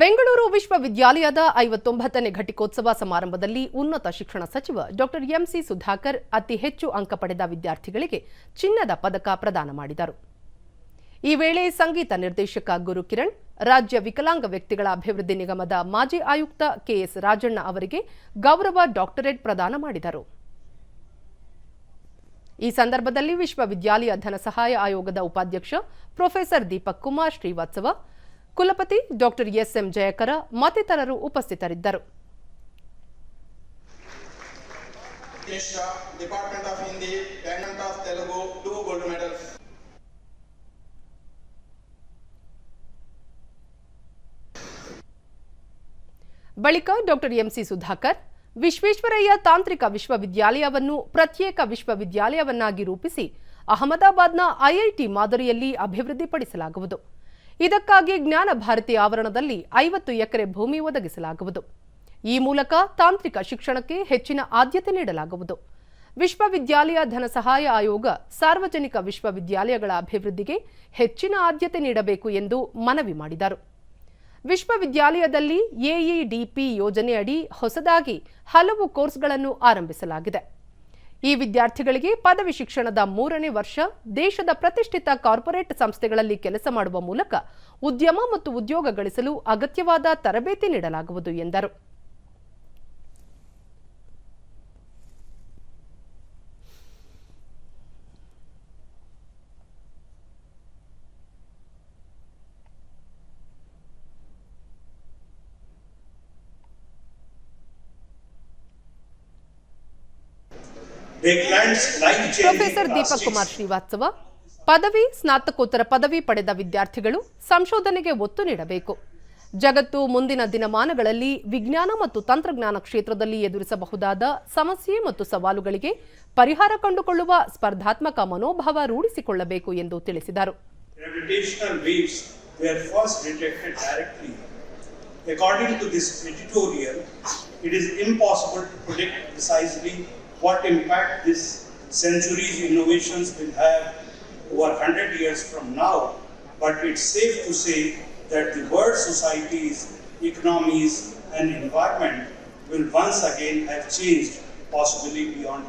ಬೆಂಗಳೂರು ವಿಶ್ವವಿದ್ಯಾಲಯದ ಐವತ್ತೊಂಬತ್ತನೇ ಘಟಿಕೋತ್ಸವ ಸಮಾರಂಭದಲ್ಲಿ ಉನ್ನತ ಶಿಕ್ಷಣ ಸಚಿವ ಡಾಕ್ಟರ್ ಎಂಸಿ ಸುಧಾಕರ್ ಅತಿ ಹೆಚ್ಚು ಅಂಕ ಪಡೆದ ವಿದ್ಯಾರ್ಥಿಗಳಿಗೆ ಚಿನ್ನದ ಪದಕ ಪ್ರದಾನ ಮಾಡಿದರು. ಈ ವೇಳೆ ಸಂಗೀತ ನಿರ್ದೇಶಕ ಗುರುಕಿರಣ್ ರಾಜ್ಯ ವಿಕಲಾಂಗ ವ್ಯಕ್ತಿಗಳ ಅಭಿವೃದ್ಧಿ ನಿಗಮದ ಮಾಜಿ ಆಯುಕ್ತ ಕೆಎಸ್ ರಾಜಣ್ಣ ಅವರಿಗೆ ಗೌರವ ಡಾಕ್ಟರೇಟ್ ಪ್ರದಾನ ಮಾಡಿದರು. ಈ ಸಂದರ್ಭದಲ್ಲಿ ವಿಶ್ವವಿದ್ಯಾಲಯ ಧನಸಹಾಯ ಆಯೋಗದ ಉಪಾಧ್ಯಕ್ಷ ಪ್ರೊಫೆಸರ್ ದೀಪಕ್ ಕುಮಾರ್ ಶ್ರೀವಾತ್ಸವ ಕುಲಪತಿ ಡಾಕ್ಟರ್ ಎಸ್ಎಂ ಜಯಕರ ಮತ್ತಿತರರು ಉಪಸ್ಥಿತರಿದ್ದರು. ಬಳಿಕ ಡಾಕ್ಟರ್ ಎಂಸಿ ಸುಧಾಕರ್ ವಿಶ್ವೇಶ್ವರಯ್ಯ ತಾಂತ್ರಿಕ ವಿಶ್ವವಿದ್ಯಾಲಯವನ್ನು ಪ್ರತ್ಯೇಕ ವಿಶ್ವವಿದ್ಯಾಲಯವನ್ನಾಗಿ ರೂಪಿಸಿ ಅಹಮದಾಬಾದ್ನ ಐಐಟಿ ಮಾದರಿಯಲ್ಲಿ ಅಭಿವೃದ್ಧಿಪಡಿಸಲಾಗುವುದು ಇದಕ್ಕಾಗಿ ಜ್ಞಾನ ಭಾರತಿ ಆವರಣದಲ್ಲಿ ಐವತ್ತು ಎಕರೆ ಭೂಮಿ ಒದಗಿಸಲಾಗುವುದು. ಈ ಮೂಲಕ ತಾಂತ್ರಿಕ ಶಿಕ್ಷಣಕ್ಕೆ ಹೆಚ್ಚಿನ ಆದ್ಯತೆ ನೀಡಲಾಗುವುದು. ವಿಶ್ವವಿದ್ಯಾಲಯ ಧನ ಸಹಾಯ ಆಯೋಗ ಸಾರ್ವಜನಿಕ ವಿಶ್ವವಿದ್ಯಾಲಯಗಳ ಅಭಿವೃದ್ಧಿಗೆ ಹೆಚ್ಚಿನ ಆದ್ಯತೆ ನೀಡಬೇಕು ಎಂದು ಮನವಿ ಮಾಡಿದರು. ವಿಶ್ವವಿದ್ಯಾಲಯದಲ್ಲಿ ಎಇಡಿಪಿ ಯೋಜನೆಯಡಿ ಹೊಸದಾಗಿ ಹಲವು ಕೋರ್ಸ್ಗಳನ್ನು ಆರಂಭಿಸಲಾಗಿದೆ. ಈ ವಿದ್ಯಾರ್ಥಿಗಳಿಗೆ ಪದವಿ ಶಿಕ್ಷಣದ ಮೂರನೇ ವರ್ಷ, ದೇಶದ ಪ್ರತಿಷ್ಠಿತ ಕಾರ್ಪೊರೇಟ್ ಸಂಸ್ಥೆಗಳಲ್ಲಿ ಕೆಲಸ ಮಾಡುವ ಮೂಲಕ ಉದ್ಯಮ ಮತ್ತು ಉದ್ಯೋಗ ಗಳಿಸಲು ಅಗತ್ಯವಾದ ತರಬೇತಿ ನೀಡಲಾಗುವುದು ಎಂದರು. ಪ್ರೊಫೆಸರ್ ದೀಪಕ್ ಕುಮಾರ್ ಶ್ರೀವಾತ್ಸವ ಪದವಿ ಸ್ನಾತಕೋತ್ತರ ಪದವಿ ಪಡೆದ ವಿದ್ಯಾರ್ಥಿಗಳು ಸಂಶೋಧನೆಗೆ ಒತ್ತು ನೀಡಬೇಕು. ಜಗತ್ತು ಮುಂದಿನ ದಿನಮಾನಗಳಲ್ಲಿ ವಿಜ್ಞಾನ ಮತ್ತು ತಂತ್ರಜ್ಞಾನ ಕ್ಷೇತ್ರದಲ್ಲಿ ಎದುರಿಸಬಹುದಾದ ಸಮಸ್ಯೆ ಮತ್ತು ಸವಾಲುಗಳಿಗೆ ಪರಿಹಾರ ಕಂಡುಕೊಳ್ಳುವ ಸ್ಪರ್ಧಾತ್ಮಕ ಮನೋಭಾವ ರೂಢಿಸಿಕೊಳ್ಳಬೇಕು ಎಂದು ತಿಳಿಸಿದರು. According to this editorial, it is impossible to predict precisely what impact this century's innovations will have over 100 years from now, but it's safe to say that the world societies, economies, and environment will once again have changed, possibly beyond